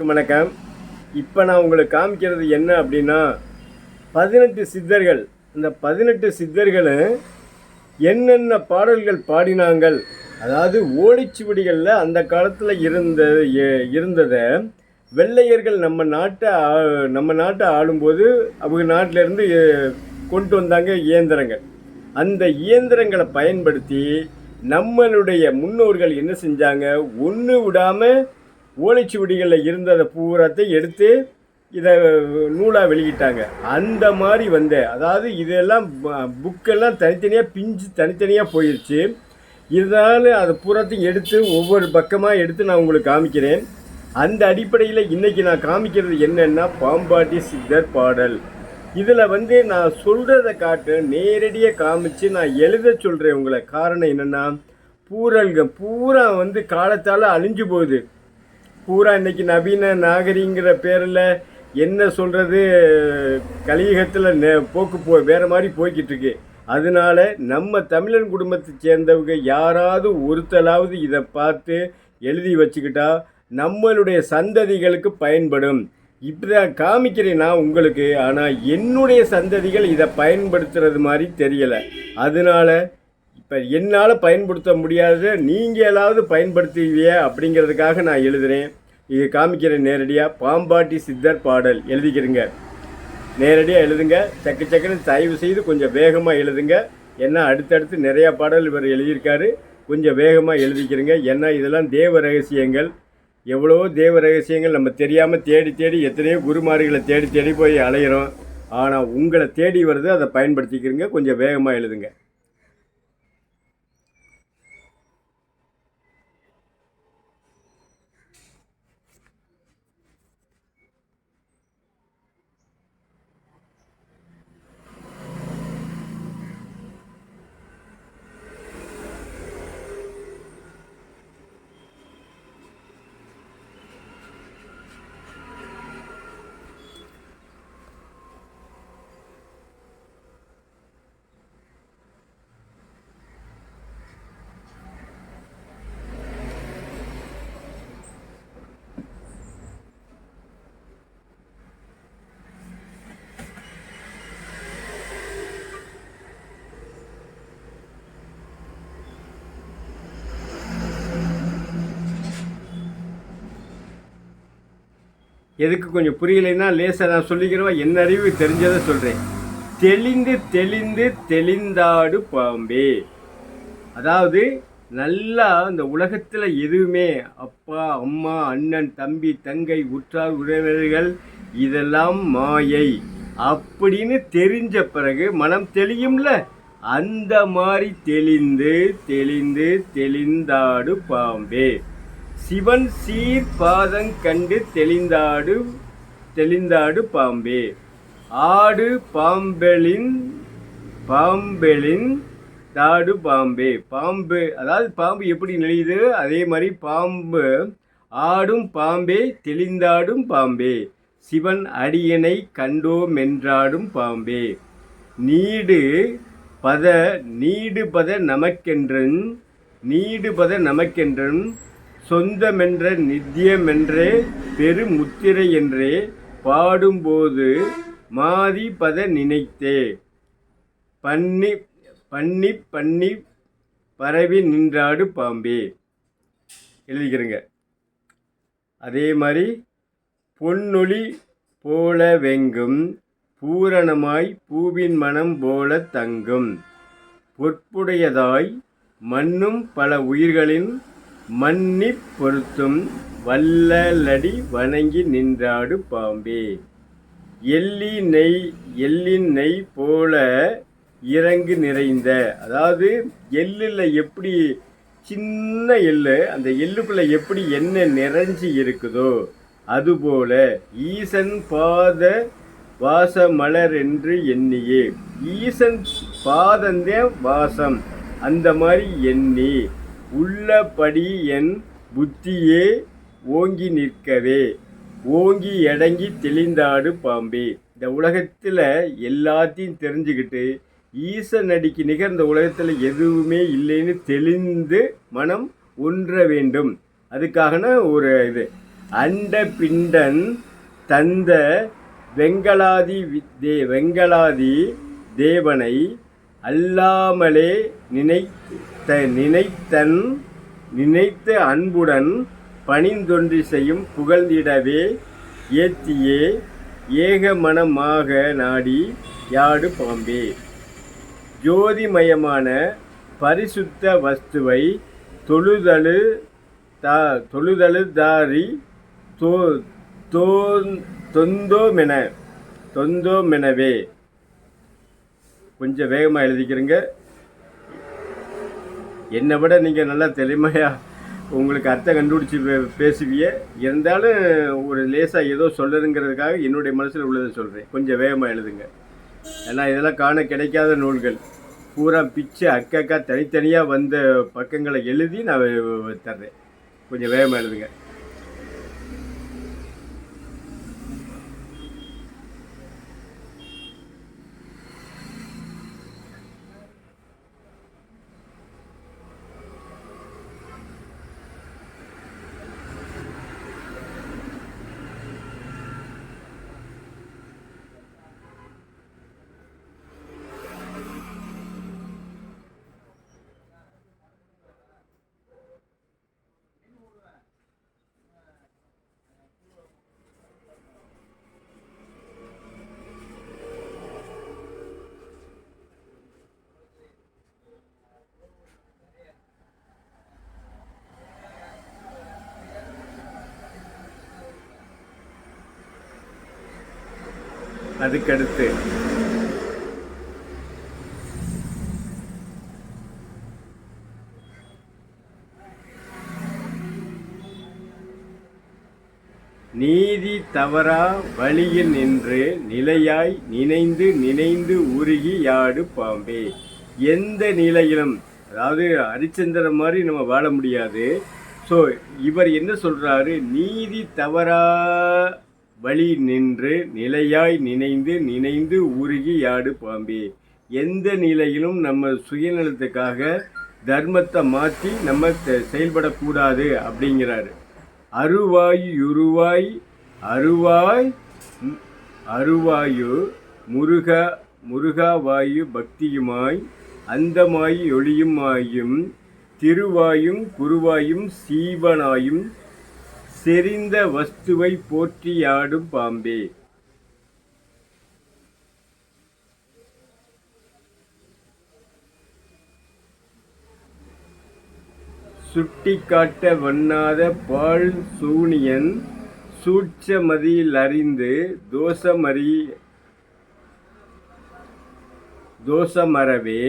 அனைவருக்கும் வணக்கம். இப்போ நான் உங்களுக்கு காமிக்கிறது என்ன அப்படின்னா பதினெட்டு சித்தர்கள். இந்த பதினெட்டு சித்தர்களும் என்னென்ன பாடல்கள் பாடினாங்கள்? அதாவது ஓடிச்சுவடிகளில் அந்த காலத்தில் இருந்த எ- இருந்ததை வெள்ளையர்கள் நம்ம நாட்டை ஆ- நம்ம நாட்டை ஆளும்போது அவங்க நாட்டிலேருந்து கொண்டு வந்தாங்க இயந்திரங்கள். அந்த இயந்திரங்களை பயன்படுத்தி நம்மளுடைய முன்னோர்கள் என்ன செஞ்சாங்க? ஒன்று விடாமல் ஓலைச்சுவடிகளில் இருந்ததை பூராத்தை எடுத்து இதை நூலாக வெளியிட்டாங்க. அந்த மாதிரி வந்த அதாவது இதெல்லாம் புக்கெல்லாம் தனித்தனியாக பிஞ்சு தனித்தனியாக போயிடுச்சு இதனால் அதை பூராத்தையும் எடுத்து ஒவ்வொரு பக்கமாக எடுத்து நான் உங்களுக்கு காமிக்கிறேன். அந்த அடிப்படையில் இன்றைக்கி நான் காமிக்கிறது என்னென்னா பாம்பாட்டி சித்தர் பாடல். இதில் வந்து நான் சொல்கிறத காட்டு நேரடியாக காமிச்சு நான் எழுத சொல்கிறேன் உங்களை. காரணம் என்னென்னா பூரல்கள் பூரா வந்து காலத்தால் அழிஞ்சு போகுது. பூரா இன்னைக்கு நவீன நாகரிங்கிற பேரில் என்ன சொல்கிறது கலியுகத்தில் நெ- போக்கு போ வேறு மாதிரி போய்கிட்டு இருக்கு. அதனால நம்ம தமிழன் குடும்பத்தை சேர்ந்தவங்க யாராவது ஒருத்தலாவது இதை பார்த்து எழுதி வச்சுக்கிட்டா நம்மளுடைய சந்ததிகளுக்கு பயன்படும். இப்படிதான் காமிக்கிறேன் நான் உங்களுக்கு ஆனால் என்னுடைய சந்ததிகள் இதை பயன்படுத்துறது மாதிரி தெரியலை. அதனால இப்போ என்னால் பயன்படுத்த முடியாத நீங்கள் ஏதாவது பயன்படுத்துவீங்க அப்படிங்கிறதுக்காக நான் எழுதுகிறேன் இது காமிக்கிறேன் நேரடியாக பாம்பாட்டி சித்தர் பாடல். எழுதிக்கிறேங்க நேரடியாக எழுதுங்க. சக்கு சக்குன்னு தயவு செய்து கொஞ்சம் வேகமாக எழுதுங்க. ஏன்னா அடுத்தடுத்து நிறையா பாடல் இவர் எழுதியிருக்காரு. கொஞ்சம் வேகமாக எழுதிக்கிறேங்க ஏன்னா இதெல்லாம் தேவ ரகசியங்கள். எவ்வளோ தேவ ரகசியங்கள் நம்ம தெரியாமல் தேடி தேடி எத்தனையோ குருமார்களை தேடி தேடி போய் அலையிறோம். ஆனால் உங்களை தேடி வருது அதை பயன்படுத்திக்கிறீங்க கொஞ்சம் வேகமாக எழுதுங்க. எதுக்கு கொஞ்சம் புரியலைன்னா லேசாக நான் சொல்லிக்கிறவா? என்ன அறிவு? தெரிஞ்சதை சொல்கிறேன் தெளிந்து தெளிந்து தெளிந்தாடு பாம்பே. அதாவது நல்லா இந்த உலகத்தில் எதுவுமே அப்பா அம்மா அண்ணன் தம்பி தங்கை உற்றார் உறவினர்கள் இதெல்லாம் மாயை. அப்படின்னு தெரிஞ்ச பிறகு மனம் தெளியும்ல? அந்த மாதிரி தெளிந்து தெளிந்து தெளிந்தாடு பாம்பே. சிவன் சீர் பாதங் கண்டு தெளிந்தாடு தெளிந்தாடு பாம்பே. ஆடு பாம்பெளின் பாம்பெளின் தாடு பாம்பே. பாம்பு அதாவது பாம்பு எப்படி நெளியுது? அதே மாதிரி பாம்பு ஆடும் பாம்பே தெளிந்தாடும் பாம்பே. சிவன் அடியனை கண்டோமென்றாடும் பாம்பே. நீடு பத நீடு பத நமக்கென்றன் நீடு பத நமக்கென்றன் சொந்தமென்ற நித்தியமென்றே பெருமுத்திரை என்றே பாடும்போது மாதி பத நினைத்தே. பண்ணி பண்ணி பண்ணி பரவி நின்றாடு பாம்பே. எழுதிக்கிறேங்க. அதே மாதிரி பொன்னொளி போல வெங்கும் பூரணமாய் பூவின் மனம் போல தங்கும். பொற்புடையதாய் மண்ணும் பல உயிர்களின் மன்னி பொருத்தும் வல்லலடி வணங்கி நின்றாடு பாம்பே. எள்ளி நெய் எள்ளின் நெய் போல இறங்கு நிறைந்த. அதாவது எள்ளில் எப்படி சின்ன எள்ளு அந்த எள்ளுக்குள்ள எப்படி என்ன நிறைஞ்சி இருக்குதோ அதுபோல ஈசன் பாத வாச மலர் என்று எண்ணியே. ஈசன் பாதந்தே வாசம் அந்த மாதிரி எண்ணி. உள்ளபடி என் புத்தியே ஓங்கி நிற்கவே. ஓங்கி எடங்கி தெளிந்தாடு பாம்பே. இந்த உலகத்தில் எல்லாத்தையும் தெரிஞ்சுக்கிட்டு ஈசன் அடிக்கு நிகர் இந்த உலகத்தில் எதுவுமே இல்லைன்னு தெளிந்து மனம் ஒன்ற வேண்டும். அதுக்காகன ஒரு இது. அண்ட பிண்டன் தந்த வெங்கலாதி வித்தே வெங்கலாதி தேவனை அல்லாமலே நினைத்த நினைத்தன் நினைத்த அன்புடன் பணிந்தொன்றி செய்யும் புகழ்ந்திடவே ஏத்தியே ஏகமனமாக நாடி யாடு பாம்பே. ஜோதிமயமான பரிசுத்த வஸ்துவை தொழுதழு தா தொழுதழு தாரி தோ தொந்தோமென தொந்தோமெனவே. கொஞ்சம் வேகமாக எழுதிக்கிறீங்க. என்னை விட நீங்கள் நல்லா தெளிமையாக உங்களுக்கு அர்த்தம் கண்டுபிடிச்சி பே- பேசுவீங்க. இருந்தாலும் ஒரு லேசாக ஏதோ சொல்லுறதுங்கிறதுக்காக என்னுடைய மனசில் உள்ளதை சொல்கிறேன் கொஞ்சம் வேகமாக எழுதுங்க. ஏன்னா இதெல்லாம் காண கிடைக்காத நூல்கள். பூரா பிச்சு அக்கக்கா தனித்தனியாக வந்த பக்கங்களை எழுதி நான் தர்றேன். கொஞ்சம் வேகமாக எழுதுங்க. அதுக்கடுத்து. நீதி தவறா வழியில் நின்று நிலையாய் நினைந்து நினைந்து உருகி யாடு பாம்பே. எந்த நிலையிலும் அதாவது ஹரிச்சந்திர மாதிரி நம்ம வாழ முடியாது. ஸோ இவர் என்ன சொல்றாரு? நீதி தவறா வழி நின்று நிலையாய் நினைந்து நினைந்து உருகி யாடு பாம்பே. எந்த நிலையிலும் நம்ம சுயநலத்துக்காக தர்மத்தை மாற்றி நம்ம செ- செயல்படக்கூடாது அப்படிங்கிறாரு. அருவாய் உருவாய் அருவாய் அருவாயு முருக முருகாவாயு பக்தியுமாய் அந்தமாய் ஒளியுமாயும் திருவாயும் குருவாயும் சீவனாயும் செறிந்த வஸ்துவை போற்றியாடும் பாம்பே. சுட்டிக்காட்ட வண்ணாத பால் சூனியன் சூட்சமதியில் அறிந்து தோஷமறி தோஷமறவே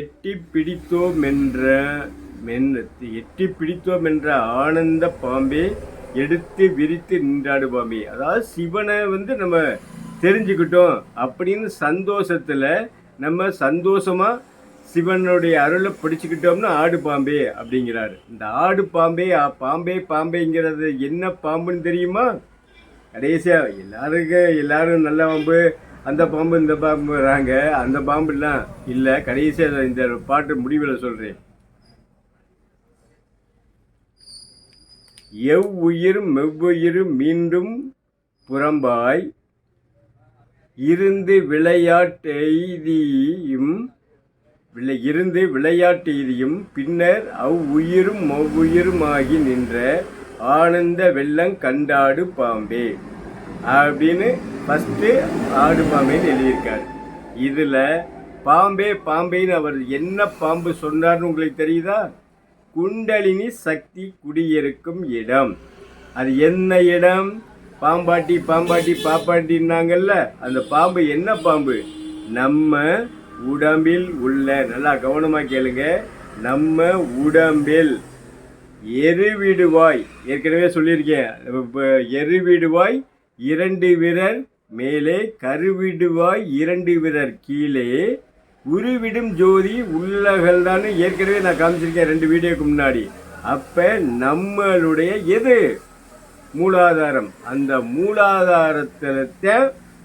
எட்டி பிடித்தோமென்ற மென் எட்டி பிடித்தோமென்ற ஆனந்த பாம்பே. எடுத்து விரித்து நின்றாடு பாம்பே அதாவது சிவனை வந்து நம்ம தெரிஞ்சுக்கிட்டோம் அப்படின்னு சந்தோஷத்தில் நம்ம சந்தோஷமாக சிவனுடைய அருளை பிடிச்சிக்கிட்டோம்னா ஆடு பாம்பே அப்படிங்கிறாரு. இந்த ஆடு பாம்பே பாம்பே பாம்பேங்கிறது என்ன பாம்புன்னு தெரியுமா? கடைசியாக எல்லாருக்கும் எல்லாரும் நல்ல பாம்பு அந்த பாம்பு இந்த பாம்புறாங்க அந்த பாம்புலாம் இல்லை கடைசியாக இந்த பாட்டு முடிவில் சொல்கிறேன் எவ்வுயிர் மெவ்வுயிரும் மீண்டும் புறம்பாய் இருந்து விளையாட்டெய்தியும் விளை இருந்து விளையாட்டெய்தியும் பின்னர் அவ்வுயிரும் மவ்வுயிருமாகி நின்ற ஆனந்த வெள்ளம் கண்டாடு பாம்பே அப்படின்னு ஃபஸ்ட்டு ஆடு பாம்பேன்னு எழுதியிருக்காரு. இதில் பாம்பே பாம்பேன்னு அவர் என்ன பாம்பு சொன்னார்னு உங்களுக்கு தெரியுதா? குண்டலினி சக்தி குடியிருக்கும் இடம். அது என்ன இடம்? பாம்பாட்டி பாம்பாட்டி பாப்பாட்டின்னாங்கல்ல அந்த பாம்பு என்ன பாம்பு? நம்ம உடம்பில் உள்ள நல்லா கவனமாக கேளுங்க. நம்ம உடம்பில் எருவிடுவாய் ஏற்கனவே சொல்லியிருக்கேன். இப்போ எருவிடுவாய் இரண்டு விரல் மேலே கருவிடுவாய் இரண்டு விரல் கீழே உருவிடும் ஜோதி உள்ளகள்தான் ஏற்கனவே நான் காமிச்சிருக்கேன் ரெண்டு வீடியோக்கு முன்னாடி. அப்போ நம்மளுடைய எது? மூலாதாரம். அந்த மூலாதாரத்தை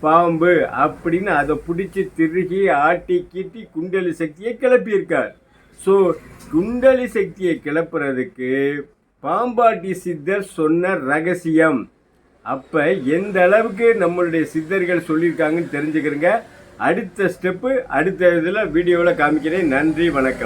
பாம்பு அப்படின்னு அதை பிடிச்சி திருகி ஆட்டி கீட்டி குண்டலி சக்தியை கிளப்பியிருக்கார். ஸோ குண்டலி சக்தியை கிளப்புறதுக்கு பாம்பாட்டி சித்தர் சொன்ன ரகசியம். அப்போ எந்த அளவுக்கு நம்மளுடைய சித்தர்கள் சொல்லியிருக்காங்கன்னு தெரிஞ்சுக்கிறங்க. அடுத்த ஸ்டெப்பு அடுத்த இதில் வீடியோவில் காமிக்கிறேன். நன்றி வணக்கம்.